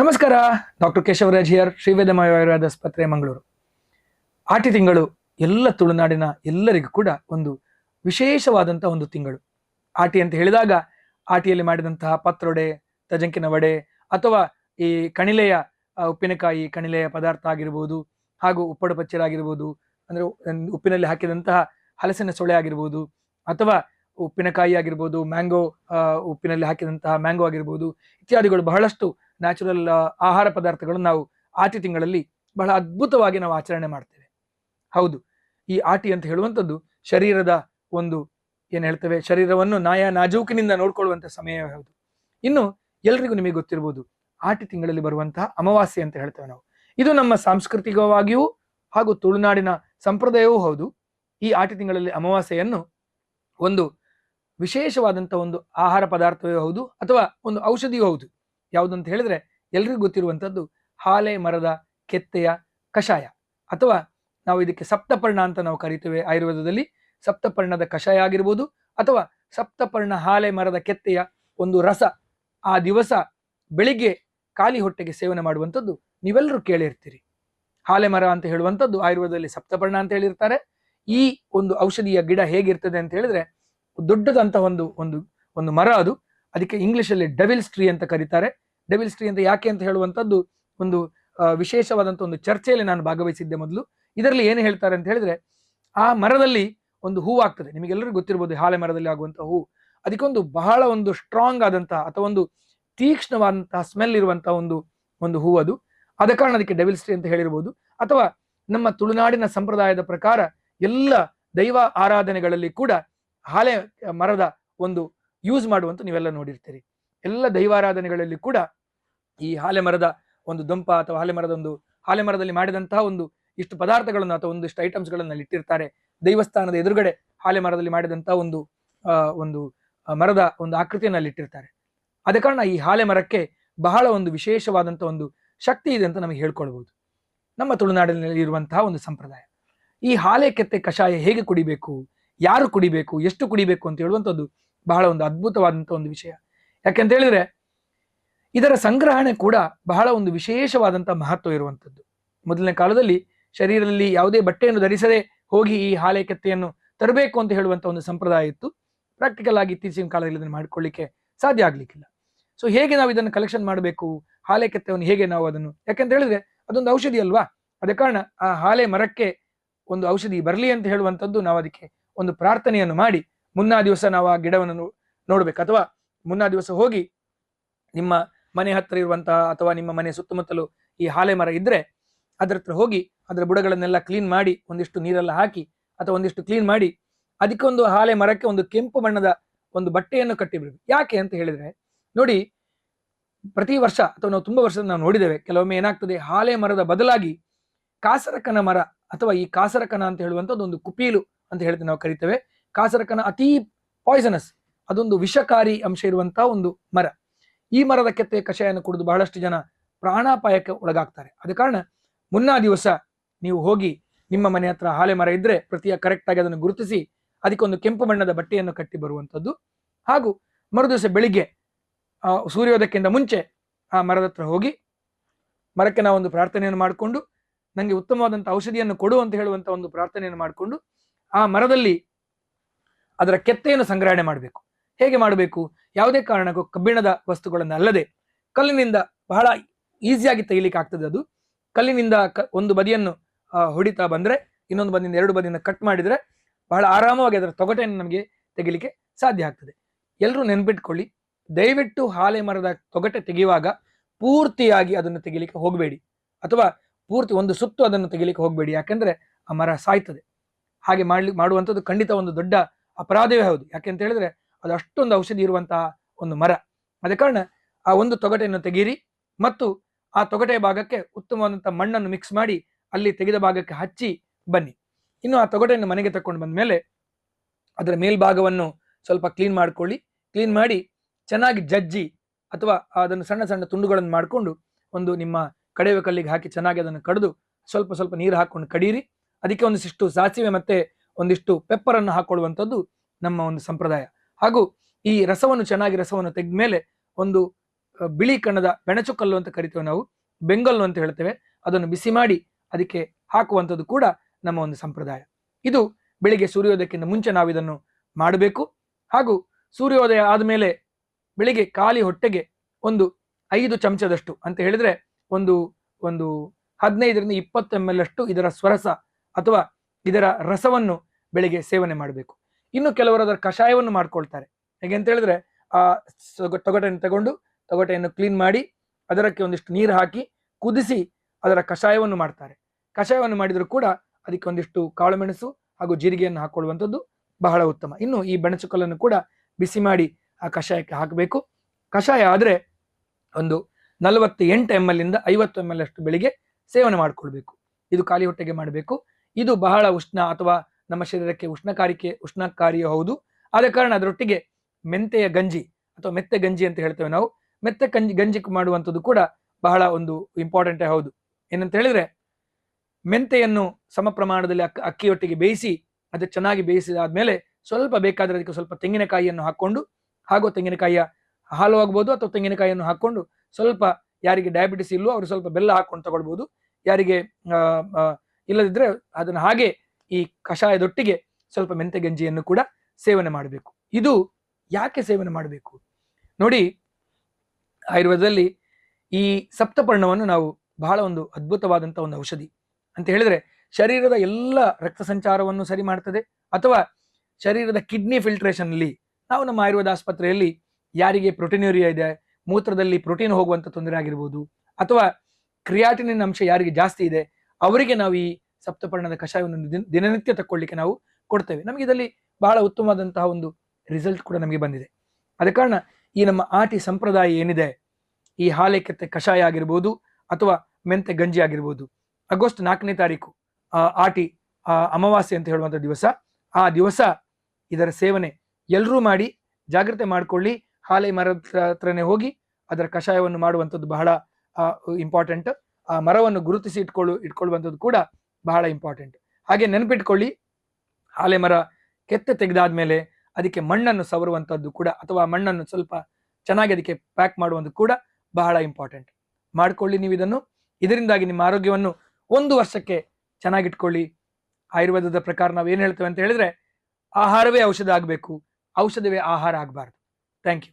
ನಮಸ್ಕಾರ doctor Keshavraj here Shrivedamaya Ayurveda ಆಸ್ಪತ್ರೆ, ಮಂಗಳೂರು. ಆಟಿ ತಿಂಗಳು, ಎಲ್ಲ ತುಳುನಾಡಿನ ಎಲ್ಲರಿಗೂ ಕೂಡ ಒಂದು ವಿಶೇಷವಾದಂಥ ಒಂದು ತಿಂಗಳು. ಆಟಿ ಅಂತ ಹೇಳಿದಾಗ, ಆಟಿಯಲ್ಲಿ ಮಾಡಿದಂತಹ ಪತ್ರೊಡೆ, ತಜಂಕಿನ ವಡೆ, ಅಥವಾ ಈ ಕಣಿಲೆಯ ಉಪ್ಪಿನಕಾಯಿ ಕಣಿಲೆಯ ಪದಾರ್ಥ ಆಗಿರ್ಬೋದು, ಹಾಗೂ ಉಪ್ಪಡು ಪಚ್ಚರ ಅಂದ್ರೆ ಉಪ್ಪಿನಲ್ಲಿ ಹಾಕಿದಂತಹ ಹಲಸಿನ ಸೊಳೆ ಆಗಿರ್ಬೋದು, ಅಥವಾ ಉಪ್ಪಿನಕಾಯಿ ಆಗಿರ್ಬೋದು, ಮ್ಯಾಂಗೋ ಉಪ್ಪಿನಲ್ಲಿ ಹಾಕಿದಂತಹ ಮ್ಯಾಂಗೋ ಆಗಿರ್ಬೋದು ಇತ್ಯಾದಿಗಳು ಬಹಳಷ್ಟು ನ್ಯಾಚುರಲ್ ಆಹಾರ ಪದಾರ್ಥಗಳನ್ನು ನಾವು ಆಟಿ ತಿಂಗಳಲ್ಲಿ ಬಹಳ ಅದ್ಭುತವಾಗಿ ನಾವು ಆಚರಣೆ ಮಾಡ್ತೇವೆ. ಹೌದು, ಈ ಆಟಿ ಅಂತ ಹೇಳುವಂಥದ್ದು ಶರೀರದ ಒಂದು, ಏನು ಹೇಳ್ತೇವೆ, ಶರೀರವನ್ನು ನಾಯ ನಾಜೂಕಿನಿಂದ ನೋಡ್ಕೊಳ್ಳುವಂಥ ಸಮಯ ಹೌದು. ಇನ್ನು ಎಲ್ರಿಗೂ ನಿಮಗೆ ಗೊತ್ತಿರ್ಬೋದು, ಆಟಿ ತಿಂಗಳಲ್ಲಿ ಬರುವಂತಹ ಅಮಾವಾಸ್ಯೆ ಅಂತ ಹೇಳ್ತೇವೆ ನಾವು. ಇದು ನಮ್ಮ ಸಾಂಸ್ಕೃತಿಕವಾಗಿಯೂ ಹಾಗೂ ತುಳುನಾಡಿನ ಸಂಪ್ರದಾಯವೂ ಹೌದು. ಈ ಆಟಿ ತಿಂಗಳಲ್ಲಿ ಅಮಾವಾಸ್ಯೆಯನ್ನು ಒಂದು ವಿಶೇಷವಾದಂಥ ಒಂದು ಆಹಾರ ಪದಾರ್ಥವೇ ಹೌದು ಅಥವಾ ಒಂದು ಔಷಧಿಯೂ ಹೌದು. ಯಾವುದಂತ ಹೇಳಿದ್ರೆ ಎಲ್ರಿಗೂ ಗೊತ್ತಿರುವಂಥದ್ದು ಹಾಲೆ ಮರದ ಕೆತ್ತೆಯ ಕಷಾಯ. ಅಥವಾ ನಾವು ಇದಕ್ಕೆ ಸಪ್ತಪರ್ಣ ಅಂತ ನಾವು ಕರಿತೇವೆ ಆಯುರ್ವೇದದಲ್ಲಿ. ಸಪ್ತಪರ್ಣದ ಕಷಾಯ ಆಗಿರ್ಬೋದು ಅಥವಾ ಸಪ್ತಪರ್ಣ ಹಾಲೆ ಮರದ ಕೆತ್ತೆಯ ಒಂದು ರಸ ಆ ದಿವಸ ಬೆಳಿಗ್ಗೆ ಖಾಲಿ ಹೊಟ್ಟೆಗೆ ಸೇವನೆ ಮಾಡುವಂಥದ್ದು ನೀವೆಲ್ಲರೂ ಕೇಳಿರ್ತೀರಿ. ಹಾಲೆ ಮರ ಅಂತ ಹೇಳುವಂಥದ್ದು ಆಯುರ್ವೇದದಲ್ಲಿ ಸಪ್ತಪರ್ಣ ಅಂತ ಹೇಳಿರ್ತಾರೆ. ಈ ಒಂದು ಔಷಧಿಯ ಗಿಡ ಹೇಗಿರ್ತದೆ ಅಂತ ಹೇಳಿದ್ರೆ ದೊಡ್ಡದಂತ ಒಂದು ಒಂದು ಒಂದು ಮರ ಅದು. ಅದಕ್ಕೆ ಇಂಗ್ಲಿಷಲ್ಲಿ ಡೆವಿಲ್ಸ್ ಟ್ರೀ ಅಂತ ಕರೀತಾರೆ. ಡೆವಿಲ್ಸ್ ಟ್ರೀ ಅಂತ ಯಾಕೆ ಅಂತ ಹೇಳುವಂಥದ್ದು ಒಂದು ವಿಶೇಷವಾದಂಥ ಒಂದು ಚರ್ಚೆಯಲ್ಲಿ ನಾನು ಭಾಗವಹಿಸಿದ್ದೆ ಮೊದಲು. ಇದರಲ್ಲಿ ಏನು ಹೇಳ್ತಾರೆ ಅಂತ ಹೇಳಿದ್ರೆ, ಆ ಮರದಲ್ಲಿ ಒಂದು ಹೂ ಆಗ್ತದೆ. ನಿಮಗೆಲ್ಲರಿಗೂ ಗೊತ್ತಿರ್ಬೋದು ಹಾಲೆ ಮರದಲ್ಲಿ ಆಗುವಂತಹ ಹೂ ಅದಕ್ಕೊಂದು ಬಹಳ ಒಂದು ಸ್ಟ್ರಾಂಗ್ ಆದಂತಹ ಅಥವಾ ಒಂದು ತೀಕ್ಷ್ಣವಾದಂತಹ ಸ್ಮೆಲ್ ಇರುವಂತಹ ಒಂದು ಒಂದು ಹೂ ಅದು. ಆದ ಕಾರಣ ಅದಕ್ಕೆ ಡೆವಿಲ್ಸ್ ಟ್ರೀ ಅಂತ ಹೇಳಿರ್ಬೋದು. ಅಥವಾ ನಮ್ಮ ತುಳುನಾಡಿನ ಸಂಪ್ರದಾಯದ ಪ್ರಕಾರ ಎಲ್ಲ ದೈವ ಆರಾಧನೆಗಳಲ್ಲಿ ಕೂಡ ಹಾಲೆ, ಮರದ ಒಂದು ಯೂಸ್ ಮಾಡುವಂತ ನೀವೆಲ್ಲ ನೋಡಿರ್ತೀರಿ. ಎಲ್ಲ ದೈವಾರಾಧನೆಗಳಲ್ಲಿ ಕೂಡ ಈ ಹಾಲೆ ಮರದ ಒಂದು ದೊಂಪ ಅಥವಾ ಹಾಲೆ ಮರದ ಒಂದು, ಹಾಲೆ ಮರದಲ್ಲಿ ಮಾಡಿದಂತಹ ಒಂದು ಇಷ್ಟು ಪದಾರ್ಥಗಳನ್ನು ಅಥವಾ ಒಂದಿಷ್ಟು ಐಟಮ್ಸ್ಗಳನ್ನು ಇಟ್ಟಿರ್ತಾರೆ. ದೈವಸ್ಥಾನದ ಎದುರುಗಡೆ ಹಾಲೆ ಮರದಲ್ಲಿ ಮಾಡಿದಂತಹ ಒಂದು ಒಂದು ಮರದ ಒಂದು ಆಕೃತಿಯನ್ನು ಅಲ್ಲಿ ಇಟ್ಟಿರ್ತಾರೆ. ಆದ ಕಾರಣ ಈ ಹಾಲೆ ಮರಕ್ಕೆ ಬಹಳ ಒಂದು ವಿಶೇಷವಾದಂಥ ಒಂದು ಶಕ್ತಿ ಇದೆ ಅಂತ ನಮಗೆ ಹೇಳ್ಕೊಳ್ಬಹುದು ನಮ್ಮ ತುಳುನಾಡಿನಲ್ಲಿ ಇರುವಂತಹ ಒಂದು ಸಂಪ್ರದಾಯ. ಈ ಹಾಲೆ ಕೆತ್ತೆ ಕಷಾಯ ಹೇಗೆ ಕುಡಿಬೇಕು? ಯಾರು ಕುಡಿಬೇಕು, ಎಷ್ಟು ಕುಡಿಬೇಕು ಅಂತ ಹೇಳುವಂಥದ್ದು ಬಹಳ ಒಂದು ಅದ್ಭುತವಾದಂಥ ಒಂದು ವಿಷಯ. ಯಾಕೆಂತ ಹೇಳಿದ್ರೆ ಇದರ ಸಂಗ್ರಹಣೆ ಕೂಡ ಬಹಳ ಒಂದು ವಿಶೇಷವಾದಂಥ ಮಹತ್ವ ಇರುವಂಥದ್ದು. ಮೊದಲನೇ ಕಾಲದಲ್ಲಿ ಶರೀರದಲ್ಲಿ ಯಾವುದೇ ಬಟ್ಟೆಯನ್ನು ಧರಿಸದೆ ಹೋಗಿ ಈ ಹಾಲೆ ಕೆತ್ತೆಯನ್ನು ತರಬೇಕು ಅಂತ ಹೇಳುವಂಥ ಒಂದು ಸಂಪ್ರದಾಯ ಇತ್ತು. ಪ್ರಾಕ್ಟಿಕಲ್ ಆಗಿ ಇತ್ತೀಚಿನ ಕಾಲದಲ್ಲಿ ಇದನ್ನು ಮಾಡ್ಕೊಳ್ಳಿಕ್ಕೆ ಸಾಧ್ಯ ಆಗ್ಲಿಕ್ಕಿಲ್ಲ. ಸೊ ಹೇಗೆ ನಾವು ಇದನ್ನು ಕಲೆಕ್ಷನ್ ಮಾಡಬೇಕು ಹಾಲೆ ಕೆತ್ತೆಯನ್ನು ಹೇಗೆ ನಾವು ಅದನ್ನು, ಯಾಕೆಂತ ಹೇಳಿದ್ರೆ ಅದೊಂದು ಔಷಧಿ ಅಲ್ವಾ? ಅದ ಕಾರಣ ಆ ಹಾಲೆ ಮರಕ್ಕೆ ಒಂದು ಔಷಧಿ ಬರಲಿ ಅಂತ ಹೇಳುವಂಥದ್ದು ನಾವು ಅದಕ್ಕೆ ಒಂದು ಪ್ರಾರ್ಥನೆಯನ್ನು ಮಾಡಿ ಮುನ್ನಾ ದಿವಸ ನಾವು ಆ ಗಿಡವನ್ನು ನೋಡ್ಬೇಕು. ಅಥವಾ ಮುನ್ನಾ ದಿವಸ ಹೋಗಿ ನಿಮ್ಮ ಮನೆ ಹತ್ತಿರ ಇರುವಂತಹ ಅಥವಾ ನಿಮ್ಮ ಮನೆ ಸುತ್ತಮುತ್ತಲು ಈ ಹಾಲೆ ಮರ ಇದ್ರೆ ಅದ್ರ ಹತ್ರ ಹೋಗಿ ಅದರ ಬುಡಗಳನ್ನೆಲ್ಲ ಕ್ಲೀನ್ ಮಾಡಿ ಒಂದಿಷ್ಟು ನೀರೆಲ್ಲ ಹಾಕಿ ಅಥವಾ ಒಂದಿಷ್ಟು ಕ್ಲೀನ್ ಮಾಡಿ ಅದಕ್ಕೊಂದು ಹಾಲೆ ಮರಕ್ಕೆ ಒಂದು ಕೆಂಪು ಬಣ್ಣದ ಒಂದು ಬಟ್ಟೆಯನ್ನು ಕಟ್ಟಿಬಿಡ್ಬೇಕು. ಯಾಕೆ ಅಂತ ಹೇಳಿದ್ರೆ ನೋಡಿ ಪ್ರತಿ ವರ್ಷ ಅಥವಾ ನಾವು ತುಂಬಾ ವರ್ಷದ ನಾವು ನೋಡಿದ್ದೇವೆ ಕೆಲವೊಮ್ಮೆ ಏನಾಗ್ತದೆ ಹಾಲೆ ಮರದ ಬದಲಾಗಿ ಕಾಸರಕನ ಮರ ಅಥವಾ ಈ ಕಾಸರಕನ ಅಂತ ಹೇಳುವಂಥದ್ದು ಒಂದು ಕುಪೀಲು ಅಂತ ಹೇಳ್ತೇವೆ ನಾವು ಕರಿತೇವೆ. ಕಾಸರಕನ ಅತಿ ಪಾಯ್ಸನಸ್ ಅದೊಂದು ವಿಷಕಾರಿ ಅಂಶ ಇರುವಂತಹ ಒಂದು ಮರ. ಈ ಮರದ ಕೆತ್ತೆ ಕಷಾಯನ ಕುಡಿದು ಬಹಳಷ್ಟು ಜನ ಪ್ರಾಣಾಪಾಯಕ್ಕೆ ಒಳಗಾಗ್ತಾರೆ. ಅದ ಕಾರಣ ಮುನ್ನಾ ದಿವಸ ನೀವು ಹೋಗಿ ನಿಮ್ಮ ಮನೆ ಹತ್ರ ಹಾಲೆ ಮರ ಇದ್ರೆ ಪ್ರತಿಯ ಕರೆಕ್ಟ್ ಆಗಿ ಅದನ್ನು ಗುರುತಿಸಿ ಅದಕ್ಕೊಂದು ಕೆಂಪು ಬಣ್ಣದ ಬಟ್ಟೆಯನ್ನು ಕಟ್ಟಿ ಬರುವಂಥದ್ದು ಹಾಗೂ ಮರುದಿವಸ ಬೆಳಿಗ್ಗೆ ಆ, ಸೂರ್ಯೋದಯಕ್ಕಿಂತ ಮುಂಚೆ ಆ ಮರದ ಹತ್ರ ಹೋಗಿ ಮರಕ್ಕೆ ನಾವು ಒಂದು ಪ್ರಾರ್ಥನೆಯನ್ನು ಮಾಡಿಕೊಂಡು ನನಗೆ ಉತ್ತಮವಾದಂಥ ಔಷಧಿಯನ್ನು ಕೊಡು ಅಂತ ಹೇಳುವಂಥ ಒಂದು ಪ್ರಾರ್ಥನೆಯನ್ನು ಮಾಡಿಕೊಂಡು ಆ ಮರದಲ್ಲಿ ಅದರ ಕೆತ್ತೆಯನ್ನು ಸಂಗ್ರಹಣೆ ಮಾಡಬೇಕು. ಹೇಗೆ ಮಾಡಬೇಕು? ಯಾವುದೇ ಕಾರಣಕ್ಕೂ ಕಬ್ಬಿಣದ ವಸ್ತುಗಳನ್ನು ಅಲ್ಲದೆ ಕಲ್ಲಿನಿಂದ ಬಹಳ ಈಸಿಯಾಗಿ ತೆಗಿಲಿಕ್ಕೆ ಆಗ್ತದೆ ಅದು. ಕಲ್ಲಿನಿಂದ ಒಂದು ಬದಿಯನ್ನು ಹೊಡಿತಾ ಬಂದ್ರೆ, ಇನ್ನೊಂದು ಬದಿಯಿಂದ ಎರಡು ಬದಿಯನ್ನು ಕಟ್ ಮಾಡಿದ್ರೆ ಬಹಳ ಆರಾಮವಾಗಿ ಅದರ ತೊಗಟೆಯನ್ನು ನಮಗೆ ತೆಗಿಲಿಕ್ಕೆ ಸಾಧ್ಯ ಆಗ್ತದೆ. ಎಲ್ಲರೂ ನೆನ್ಪಿಟ್ಕೊಳ್ಳಿ, ದಯವಿಟ್ಟು ಹಾಲೆ ಮರದ ತೊಗಟೆ ತೆಗೆಯುವಾಗ ಪೂರ್ತಿಯಾಗಿ ಅದನ್ನು ತೆಗಿಲಿಕ್ಕೆ ಹೋಗಬೇಡಿ. ಅಥವಾ ಪೂರ್ತಿ ಒಂದು ಸುತ್ತು ಅದನ್ನು ತೆಗಿಲಿಕ್ಕೆ ಹೋಗಬೇಡಿ. ಯಾಕಂದ್ರೆ ಆ ಮರ ಸಾಯ್ತದೆ. ಹಾಗೆ ಮಾಡ್ಲಿ, ಮಾಡುವಂಥದ್ದು ಖಂಡಿತ ಒಂದು ದೊಡ್ಡ ಅಪರಾಧವೇ ಹೌದು. ಯಾಕೆಂತ ಹೇಳಿದ್ರೆ ಅದು ಅಷ್ಟೊಂದು ಔಷಧಿ ಇರುವಂತಹ ಒಂದು ಮರ. ಅದ ಕಾರಣ ಆ ಒಂದು ತೊಗಟೆಯನ್ನು ತೆಗೀರಿ ಮತ್ತು ಆ ತೊಗಟೆಯ ಭಾಗಕ್ಕೆ ಉತ್ತಮವಾದಂಥ ಮಣ್ಣನ್ನು ಮಿಕ್ಸ್ ಮಾಡಿ ಅಲ್ಲಿ ತೆಗೆದ ಭಾಗಕ್ಕೆ ಹಚ್ಚಿ ಬನ್ನಿ. ಇನ್ನು ಆ ತೊಗಟೆಯನ್ನು ಮನೆಗೆ ತಕೊಂಡು ಬಂದ ಮೇಲೆ ಅದರ ಮೇಲ್ಭಾಗವನ್ನು ಸ್ವಲ್ಪ ಕ್ಲೀನ್ ಮಾಡ್ಕೊಳ್ಳಿ. ಕ್ಲೀನ್ ಮಾಡಿ ಚೆನ್ನಾಗಿ ಜಜ್ಜಿ ಅಥವಾ ಅದನ್ನು ಸಣ್ಣ ಸಣ್ಣ ತುಂಡುಗಳನ್ನು ಮಾಡಿಕೊಂಡು ಒಂದು ನಿಮ್ಮ ಕಡೆಯುವ ಕಲ್ಲಿಗೆ ಹಾಕಿ ಚೆನ್ನಾಗಿ ಅದನ್ನು ಕಡಿದು ಸ್ವಲ್ಪ ಸ್ವಲ್ಪ ನೀರು ಹಾಕ್ಕೊಂಡು ಕಡೀರಿ. ಅದಕ್ಕೆ ಒಂದಿಷ್ಟು ಸಾಸಿವೆ ಮತ್ತೆ ಒಂದಿಷ್ಟು ಪೆಪ್ಪರ್ ಅನ್ನು ಹಾಕೊಳ್ಳುವಂಥದ್ದು ನಮ್ಮ ಒಂದು ಸಂಪ್ರದಾಯ. ಹಾಗೂ ಈ ರಸವನ್ನು ಚೆನ್ನಾಗಿ ರಸವನ್ನು ತೆಗೆದ ಮೇಲೆ ಒಂದು ಬಿಳಿ ಕಣ್ಣದ ಬೆಣಚುಕಲ್ಲು ಅಂತ ಕರಿತೇವೆ ನಾವು, ಬೆಂಗಲ್ಲು ಅಂತ ಹೇಳ್ತೇವೆ, ಅದನ್ನು ಬಿಸಿ ಮಾಡಿ ಅದಕ್ಕೆ ಹಾಕುವಂಥದ್ದು ಕೂಡ ನಮ್ಮ ಒಂದು ಸಂಪ್ರದಾಯ. ಇದು ಬೆಳಿಗ್ಗೆ ಸೂರ್ಯೋದಯಕ್ಕಿಂತ ಮುಂಚೆ ನಾವು ಇದನ್ನು ಮಾಡಬೇಕು. ಹಾಗೂ ಸೂರ್ಯೋದಯ ಆದಮೇಲೆ ಬೆಳಿಗ್ಗೆ ಖಾಲಿ ಹೊಟ್ಟೆಗೆ ಒಂದು ಐದು ಚಮಚದಷ್ಟು ಅಂತ ಹೇಳಿದ್ರೆ ಒಂದು ಒಂದು ಹದಿನೈದರಿಂದ ಇಪ್ಪತ್ತು ಎಂ ಎಲ್ ಅಷ್ಟು ಇದರ ಸ್ವರಸ ಅಥವಾ ಇದರ ರಸವನ್ನು ಬೆಳಿಗ್ಗೆ ಸೇವನೆ ಮಾಡಬೇಕು. ಇನ್ನು ಕೆಲವರು ಅದರ ಕಷಾಯವನ್ನು ಮಾಡ್ಕೊಳ್ತಾರೆ. ಹೇಗೆ ಅಂತ ಹೇಳಿದ್ರೆ, ಆ ತೊಗಟೆಯನ್ನು ತಗೊಂಡು ತೊಗಟೆಯನ್ನು ಕ್ಲೀನ್ ಮಾಡಿ ಅದಕ್ಕೆ ಒಂದಿಷ್ಟು ನೀರು ಹಾಕಿ ಕುದಿಸಿ ಅದರ ಕಷಾಯವನ್ನು ಮಾಡ್ತಾರೆ. ಕಷಾಯವನ್ನು ಮಾಡಿದರೂ ಕೂಡ ಅದಕ್ಕೆ ಒಂದಿಷ್ಟು ಕಾಳುಮೆಣಸು ಹಾಗೂ ಜೀರಿಗೆಯನ್ನು ಹಾಕೊಳ್ಳುವಂಥದ್ದು ಬಹಳ ಉತ್ತಮ. ಇನ್ನು ಈ ಬೆಣಚುಕಲ್ಲನ್ನು ಕೂಡ ಬಿಸಿ ಮಾಡಿ ಆ ಕಷಾಯಕ್ಕೆ ಹಾಕಬೇಕು. ಕಷಾಯ ಆದರೆ ಒಂದು ನಲವತ್ತು ಎಂಟು ಎಂ ಎಲ್ ಇಂದ ಐವತ್ತು ಎಂ ಎಲ್ ಅಷ್ಟು ಬೆಳಿಗ್ಗೆ ಸೇವನೆ ಮಾಡಿಕೊಳ್ಬೇಕು. ಇದು ಖಾಲಿ ಹೊಟ್ಟೆಗೆ ಮಾಡಬೇಕು. ಇದು ಬಹಳ ಉಷ್ಣ ಅಥವಾ ನಮ್ಮ ಶರೀರಕ್ಕೆ ಉಷ್ಣಕಾರಿಕೆ, ಉಷ್ಣಕಾರಿಯೂ ಹೌದು. ಆದ ಕಾರಣ ಅದರೊಟ್ಟಿಗೆ ಮೆಂತೆಯ ಗಂಜಿ ಅಥವಾ ಮೆತ್ತೆ ಗಂಜಿ ಅಂತ ಹೇಳ್ತೇವೆ ನಾವು. ಮೆತ್ತೆ ಗಂಜಿ ಗಂಜಿ ಮಾಡುವಂಥದ್ದು ಕೂಡ ಬಹಳ ಒಂದು ಇಂಪಾರ್ಟೆಂಟೇ ಹೌದು. ಏನಂತ ಹೇಳಿದ್ರೆ ಮೆಂತೆಯನ್ನು ಸಮ ಪ್ರಮಾಣದಲ್ಲಿ ಅಕ್ಕ ಅಕ್ಕಿಯೊಟ್ಟಿಗೆ ಬೇಯಿಸಿ, ಅದು ಚೆನ್ನಾಗಿ ಬೇಯಿಸಿದಾದ್ಮೇಲೆ ಸ್ವಲ್ಪ ಬೇಕಾದರೆ ಅದಕ್ಕೆ ಸ್ವಲ್ಪ ತೆಂಗಿನಕಾಯಿಯನ್ನು ಹಾಕ್ಕೊಂಡು, ಹಾಗೂ ತೆಂಗಿನಕಾಯಿಯ ಹಾಲು ಆಗ್ಬೋದು ಅಥವಾ ತೆಂಗಿನಕಾಯಿಯನ್ನು ಹಾಕ್ಕೊಂಡು ಸ್ವಲ್ಪ ಯಾರಿಗೆ ಡಯಾಬಿಟಿಸ್ ಇಲ್ಲೋ ಅವರು ಸ್ವಲ್ಪ ಬೆಲ್ಲ ಹಾಕೊಂಡು ತಗೊಳ್ಬೋದು. ಯಾರಿಗೆ ಇಲ್ಲದಿದ್ರೆ ಅದನ್ನು ಹಾಗೆ ಈ ಕಷಾಯದೊಟ್ಟಿಗೆ ಸ್ವಲ್ಪ ಮೆಂತೆ ಗಂಜಿಯನ್ನು ಕೂಡ ಸೇವನೆ ಮಾಡಬೇಕು. ಇದು ಯಾಕೆ ಸೇವನೆ ಮಾಡಬೇಕು? ನೋಡಿ, ಆಯುರ್ವೇದದಲ್ಲಿ ಈ ಸಪ್ತಪರ್ಣವನ್ನು ನಾವು ಬಹಳ ಒಂದು ಅದ್ಭುತವಾದಂಥ ಒಂದು ಔಷಧಿ ಅಂತ ಹೇಳಿದ್ರೆ ಶರೀರದ ಎಲ್ಲ ರಕ್ತ ಸಂಚಾರವನ್ನು ಸರಿ ಮಾಡ್ತದೆ ಅಥವಾ ಶರೀರದ ಕಿಡ್ನಿ ಫಿಲ್ಟ್ರೇಷನ್ ಅಲ್ಲಿ ನಾವು ನಮ್ಮ ಆಯುರ್ವೇದ ಆಸ್ಪತ್ರೆಯಲ್ಲಿ ಯಾರಿಗೆ ಪ್ರೋಟೀನ್ಯೂರಿಯಾ ಇದೆ, ಮೂತ್ರದಲ್ಲಿ ಪ್ರೋಟೀನ್ ಹೋಗುವಂತ ತೊಂದರೆ ಆಗಿರ್ಬೋದು ಅಥವಾ ಕ್ರಿಯಾಟಿನಿನ್ ಅಂಶ ಯಾರಿಗೆ ಜಾಸ್ತಿ ಇದೆ ಅವರಿಗೆ ನಾವು ಈ ಸಪ್ತಪರ್ಣದ ಕಷಾಯವನ್ನು ದಿನ- ದಿನನಿತ್ಯ ತಕ್ಕೊಳ್ಳಿಕ್ಕೆ ನಾವು ಕೊಡ್ತೇವೆ. ನಮಗೆ ಇದರಲ್ಲಿ ಬಹಳ ಉತ್ತಮವಾದಂತಹ ಒಂದು ರಿಸಲ್ಟ್ ಕೂಡ ನಮಗೆ ಬಂದಿದೆ. ಆದ ಕಾರಣ ಈ ನಮ್ಮ ಆಟಿ ಸಂಪ್ರದಾಯ ಏನಿದೆ ಈ ಹಾಲೆಕೆತ್ತೆ ಕಷಾಯ ಆಗಿರ್ಬೋದು ಅಥವಾ ಮೆಂತೆ ಗಂಜಿ ಆಗಿರ್ಬೋದು ಆಗಸ್ಟ್ ನಾಲ್ಕನೇ ತಾರೀಕು ಆ, ಆಟಿ ಆ, ಅಮಾವಾಸ್ಯೆ ಅಂತ ಹೇಳುವಂಥ ದಿವಸ ಆ ದಿವಸ ಇದರ ಸೇವನೆ ಎಲ್ಲರೂ ಮಾಡಿ ಜಾಗ್ರತೆ ಮಾಡ್ಕೊಳ್ಳಿ ಹಾಲೆ ಮರದ ಹತ್ರ- ಹತ್ರನೇ ಹೋಗಿ ಅದರ ಕಷಾಯವನ್ನು ಮಾಡುವಂಥದ್ದು ಬಹಳ ಇಂಪಾರ್ಟೆಂಟ್ ಆ ಮರವನ್ನು ಗುರುತಿಸಿ ಇಟ್ಕೊಳ್ಳು ಇಟ್ಕೊಳ್ಳುವಂಥದ್ದು ಕೂಡ ಬಹಳ ಇಂಪಾರ್ಟೆಂಟ್ ಹಾಗೆ ನೆನಪಿಟ್ಕೊಳ್ಳಿ ಆಲೆ ಮರ ಕೆತ್ತೆ ತೆಗೆದಾದ್ಮೇಲೆ ಅದಕ್ಕೆ ಮಣ್ಣನ್ನು ಸವರುವಂಥದ್ದು ಕೂಡ ಅಥವಾ ಮಣ್ಣನ್ನು ಸ್ವಲ್ಪ ಚೆನ್ನಾಗಿ ಅದಕ್ಕೆ ಪ್ಯಾಕ್ ಮಾಡುವಂಥದ್ದು ಕೂಡ ಬಹಳ ಇಂಪಾರ್ಟೆಂಟ್ ಮಾಡ್ಕೊಳ್ಳಿ ನೀವು ಇದನ್ನು. ಇದರಿಂದಾಗಿ ನಿಮ್ಮ ಆರೋಗ್ಯವನ್ನು ಒಂದು ವರ್ಷಕ್ಕೆ ಚೆನ್ನಾಗಿಟ್ಕೊಳ್ಳಿ. ಆಯುರ್ವೇದದ ಪ್ರಕಾರ ನಾವು ಏನು ಹೇಳ್ತೇವೆ ಅಂತ ಹೇಳಿದ್ರೆ, ಆಹಾರವೇ ಔಷಧ ಆಗಬೇಕು. ಔಷಧವೇ ಆಹಾರ ಆಗಬಾರ್ದು. Thank you